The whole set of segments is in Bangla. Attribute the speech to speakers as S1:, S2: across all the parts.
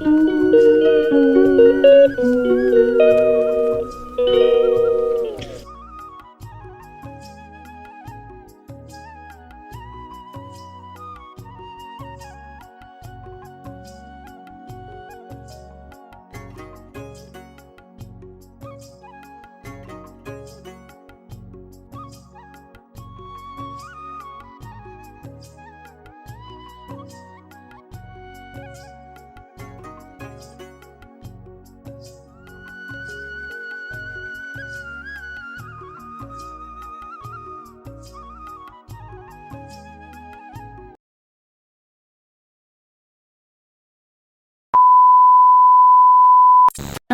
S1: Thank you.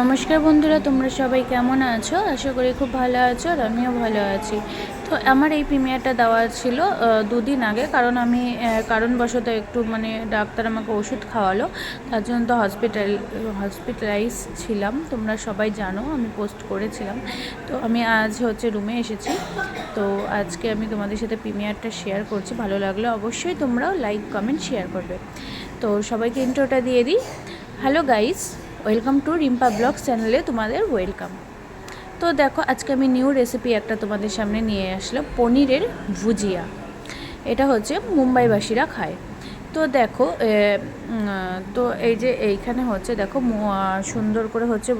S1: নমস্কার বন্ধুরা, তোমরা সবাই কেমন আছো? আশা করি খুব ভালো আছো আর আমিও ভালো আছি। তো আমার এই প্রিমিয়ারটা দেওয়া ছিল দুদিন আগে কারণ আমি কারণবশত একটু মানে ডাক্তার আমাকে ওষুধ খাওয়ালো, তার জন্য তো হসপিটাল হসপিটালাইজ ছিলাম। তোমরা সবাই জানো, আমি পোস্ট করেছিলাম। তো আমি আজ হচ্ছে রুমে এসেছি। তো আজকে আমি তোমাদের সাথে প্রিমিয়ারটা শেয়ার করছি, ভালো লাগলে অবশ্যই তোমরাও লাইক কমেন্ট শেয়ার করবে। তো সবাইকে ইন্ট্রোটা দিয়ে দিই। Hello guys welcome to Rimpa blog চ্যানেলে তোমাদের ওয়েলকাম। তো দেখো, আজকে আমি নিউ রেসিপি একটা তোমাদের সামনে নিয়ে আসলাম, পনিরের ভুজিয়া। এটা হচ্ছে মুম্বাইবাসীরা খায়। তো দেখো তো এই যে এইখানে হচ্ছে, দেখো সুন্দর করে হচ্ছে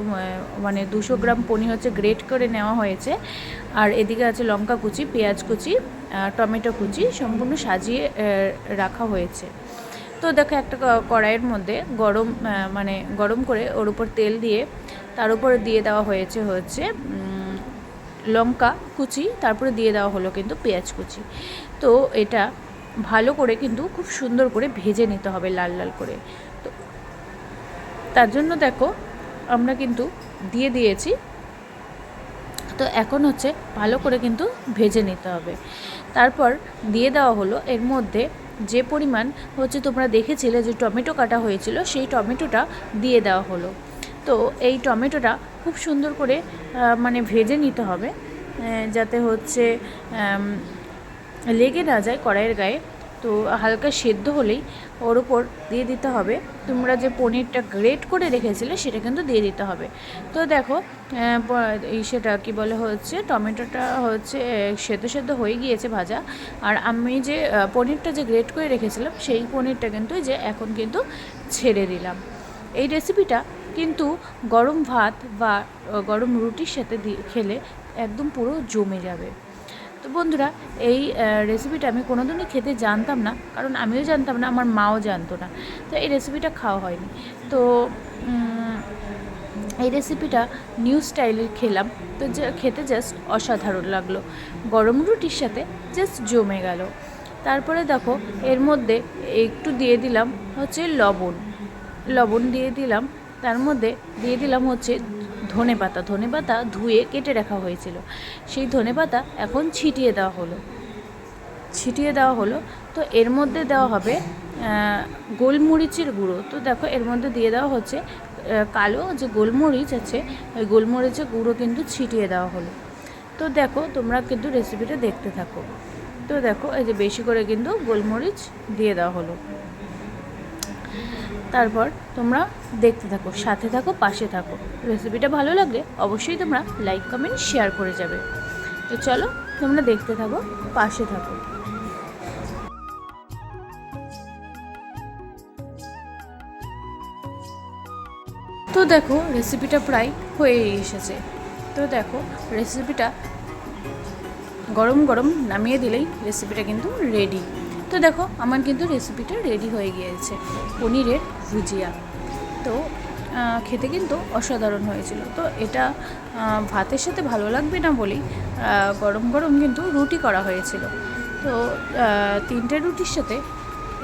S1: মানে দুশো গ্রাম পনির হচ্ছে গ্রেট করে নেওয়া হয়েছে। আর এদিকে আছে লঙ্কা কুচি, পেঁয়াজ কুচি টমেটো কুচি, সম্পূর্ণ সাজিয়ে রাখা হয়েছে। তো দেখো একটা কড়াইয়ের মধ্যে গরম মানে গরম করে ওর উপর তেল দিয়ে তার উপর দিয়ে দেওয়া হয়েছে হচ্ছে লঙ্কা কুচি, তারপরে দিয়ে দেওয়া হলো কিন্তু পেঁয়াজ কুচি। তো এটা ভালো করে কিন্তু খুব সুন্দর করে ভেজে নিতে হবে লাল লাল করে। তো তার জন্য দেখো আমরা কিন্তু দিয়ে দিয়েছি। তো এখন হচ্ছে ভালো করে কিন্তু ভেজে নিতে হবে। তারপর দিয়ে দেওয়া হলো এর মধ্যে যে পরিমাণ হচ্ছে তোমরা দেখেছিলে যে টমেটো কাটা হয়েছিল, সেই টমেটোটা দিয়ে দেওয়া হলো। তো এই টমেটোটা খুব সুন্দর করে মানে ভেজে নিতে হবে যাতে হচ্ছে লেগে না যায় কড়াইয়ের গায়ে। তো হালকা সেদ্ধ হলেই ওর উপর দিয়ে দিতে হবে। তোমরা যে পনিরটা গ্রেট করে রেখেছিলে সেটা কিন্তু দিয়ে দিতে হবে। তো দেখো এই সেটা কি বলে হচ্ছে, টমেটোটা হচ্ছে সেদ্ধ সেদ্ধ হয়ে গিয়েছে ভাজা। আর আমি যে পনিরটা যে গ্রেট করে রেখেছিলাম সেই পনিরটা কিন্তু যে এখন কিন্তু ছেড়ে দিলাম। এই রেসিপিটা কিন্তু গরম ভাত বা গরম রুটির সাথে খেলে একদম পুরো জমে যাবে। তো বন্ধুরা, এই রেসিপিটা আমি কোনোদিনই খেতে জানতাম না, কারণ আমিও জানতাম না, আমার মাও জানতো না। তো এই রেসিপিটা খাওয়া হয়নি। তো এই রেসিপিটা নিউ স্টাইলের খেলাম। তো খেতে জাস্ট অসাধারণ লাগল। গরম রুটির সাথে জাস্ট জমে গেল। তারপরে দেখো, এর মধ্যে একটু দিয়ে দিলাম হচ্ছে লবণ। লবণ দিয়ে দিলাম, তার মধ্যে দিয়ে দিলাম হচ্ছে ধনে পাতা ধনে পাতা ধুয়ে কেটে রাখা হয়েছিল। সেই ধনে পাতা এখন ছিটিয়ে দেওয়া হলো। ছিটিয়ে দেওয়া হলো। তো এর মধ্যে দেওয়া হবে গোলমরিচের গুঁড়ো। তো দেখো, এর মধ্যে দিয়ে দেওয়া হচ্ছে কালো যে গোলমরিচ আছে, ওই গোলমরিচের গুঁড়ো কিন্তু ছিটিয়ে দেওয়া হলো। তো দেখো, তোমরা কিন্তু রেসিপিটা দেখতে থাকো। তো দেখো, এই যে বেশি করে কিন্তু গোলমরিচ দিয়ে দেওয়া হলো। তারপর তোমরা দেখতে থাকো, সাথে থাকো, পাশে থাকো। রেসিপিটা ভালো লাগলে অবশ্যই তোমরা লাইক কমেন্ট শেয়ার করে যাবে। তো চলো, তোমরা দেখতে থাকো, পাশে থাকো। তো দেখো রেসিপিটা প্রায় হয়ে এসেছে। তো দেখো রেসিপিটা গরম গরম নামিয়ে দিলেই রেসিপিটা কিন্তু রেডি তো দেখো, আমার কিন্তু রেসিপিটা রেডি হয়ে গিয়েছে, পনিরের ভুজিয়া। তো খেতে কিন্তু অসাধারণ হয়েছিল। তো এটা ভাতের সাথে ভালো লাগবে না বলেই গরম গরম কিন্তু রুটি করা হয়েছিল। তো তিনটে রুটির সাথে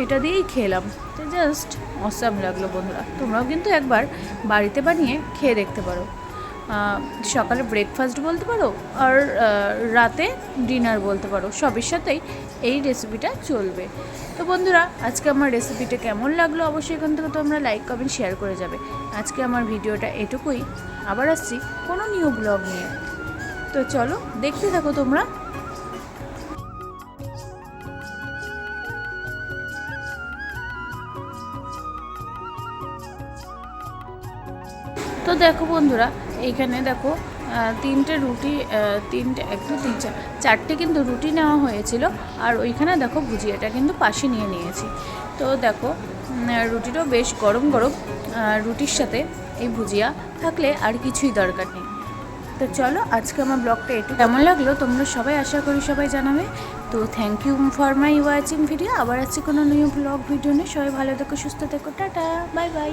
S1: এটা দিয়েই খেলাম। তো জাস্ট অসাম লাগল বন্ধুরা। তোমরাও কিন্তু একবার বাড়িতে বানিয়ে খেয়ে দেখতে পারো। সকালে ব্রেকফাস্ট বলতে পারো আর রাতে ডিনার বলতে পারো। সবের সাথেই এই রেসিপিটা চলবে। তো বন্ধুরা, আজকে আমার রেসিপিটা কেমন লাগল অবশ্যই এখান থেকে তোমরা লাইক কমেন্ট শেয়ার করে যাবে। আজকে আমার ভিডিওটা এটুকুই। আবার আসছি কোনো নিউ ব্লগ নিয়ে। তো চলো, দেখতে থাকো তোমরা। তো দেখো বন্ধুরা এইখানে দেখো তিনটে রুটি তিনটে এক দু তিন চার চারটে কিন্তু রুটি নেওয়া হয়েছিল। আর ওইখানে দেখো ভুজিয়াটা কিন্তু পাশে নিয়ে নিয়েছি। তো দেখো রুটিটাও বেশ গরম গরম রুটির সাথে এই ভুজিয়া থাকলে আর কিছুই দরকার নেই। তো চলো, আজকে আমার ব্লগটা একটু কেমন লাগল? তোমরা সবাই আশা করি সবাই জানাবে। তো thank you for my watching video আবার আজকে কোনো নিউ ব্লগ ভিডিও নিয়ে সবাই ভালো থেকো, সুস্থ থেকো। Tata bye bye